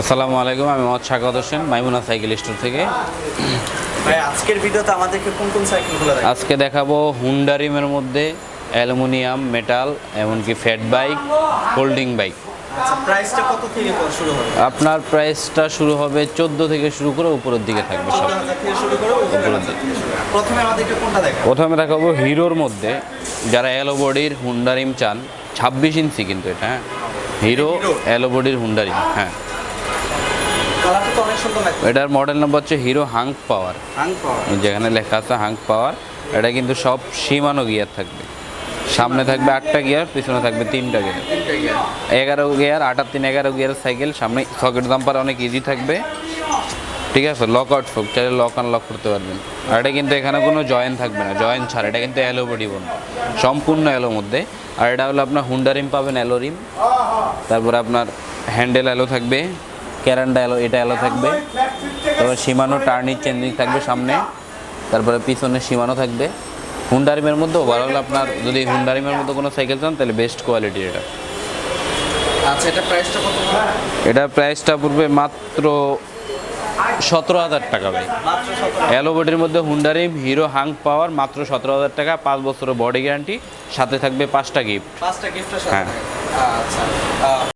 আসসালামু আলাইকুম আমি মোহাম্মদ স্বাগত হোসেন মাইমুনা সাইকেল স্টোর থেকে। ভাই আজকের ভিডিওতে আমাদেরকে কোন কোন সাইকেলগুলো আজকে দেখাবো হুন্ডা রিমের মধ্যে অ্যালুমিনিয়াম মেটাল এমনকি ফ্যাট বাইক হোল্ডিং বাইক। আচ্ছা প্রাইসটা কত থেকে শুরু হবে? আপনার প্রাইসটা শুরু হবে চোদ্দ থেকে শুরু করে উপরের দিকে থাকবে সব। প্রথমে আমাদেরকে কোনটা দেখাবেন প্রথমে দেখাবো হিরোর মধ্যে যারা অ্যালো বডির হুন্ডা রিম চান ছাব্বিশ ইঞ্চি কিন্তু এটা হ্যাঁ? হিরো হিরো? অ্যালো বডির হুন্ডা রিম হ্যাঁ। কালারটা তো অনেক সুন্দর লাগছে। এটার মডেল নাম্বার হচ্ছে Hero Hunk power Hunk power যেখানে লেখা আছে হাঙ্ক পাওয়ার এটা কিন্তু সব সীমানো গিয়ার থাকবে। সামনে থাকবে আটটা গিয়ার পিছনে থাকবে তিনটা গিয়ার এগারো গিয়ার আটার তিন এগারো গিয়ার সাইকেল সামনে সকেট দাম্পার অনেক ইজি থাকবে। ঠিক আছে? লক আউট ফোক চাইলে লক আনলক করতে পারবেন। আর এটা কিন্তু এখানে কোনো জয়েন থাকবে না। জয়েন ছাড়া। এটা কিন্তু অ্যালো বডি বোন সম্পূর্ণ অ্যালোর মধ্যে। আর এটা হলো আপনার হুন্ডা রিম পাবেন অ্যালো রিম তারপরে আপনার হ্যান্ডেল অ্যালো থাকবে। ক্যারান্ডা অ্যালো এটা অ্যালো থাকবে। তারপরে সীমানো টার্নিং চেঞ্জিং থাকবে সামনে। তারপরে পিছনে সীমানো থাকবে। হুন্ডা রিমের মধ্যে ওভারঅল আপনার যদি হুন্ডা রিমের মধ্যে কোনো সাইকেল চান তাহলে বেস্ট কোয়ালিটি এটা। আচ্ছা এটা প্রাইসটা কত? পড়বে? এটার প্রাইসটা পড়বে মাত্র সতেরো হাজার টাকা ভাই। মাত্র সতেরো অ্যালো বডির মধ্যে হুন্ডারিম হিরো হাং পাওয়ার মাত্র সতেরো হাজার টাকা। পাঁচ বছরের বডি গ্যারান্টি সাথে থাকবে পাঁচটা গিফট পাঁচটা গিফটের সাথে হ্যাঁ। আচ্ছা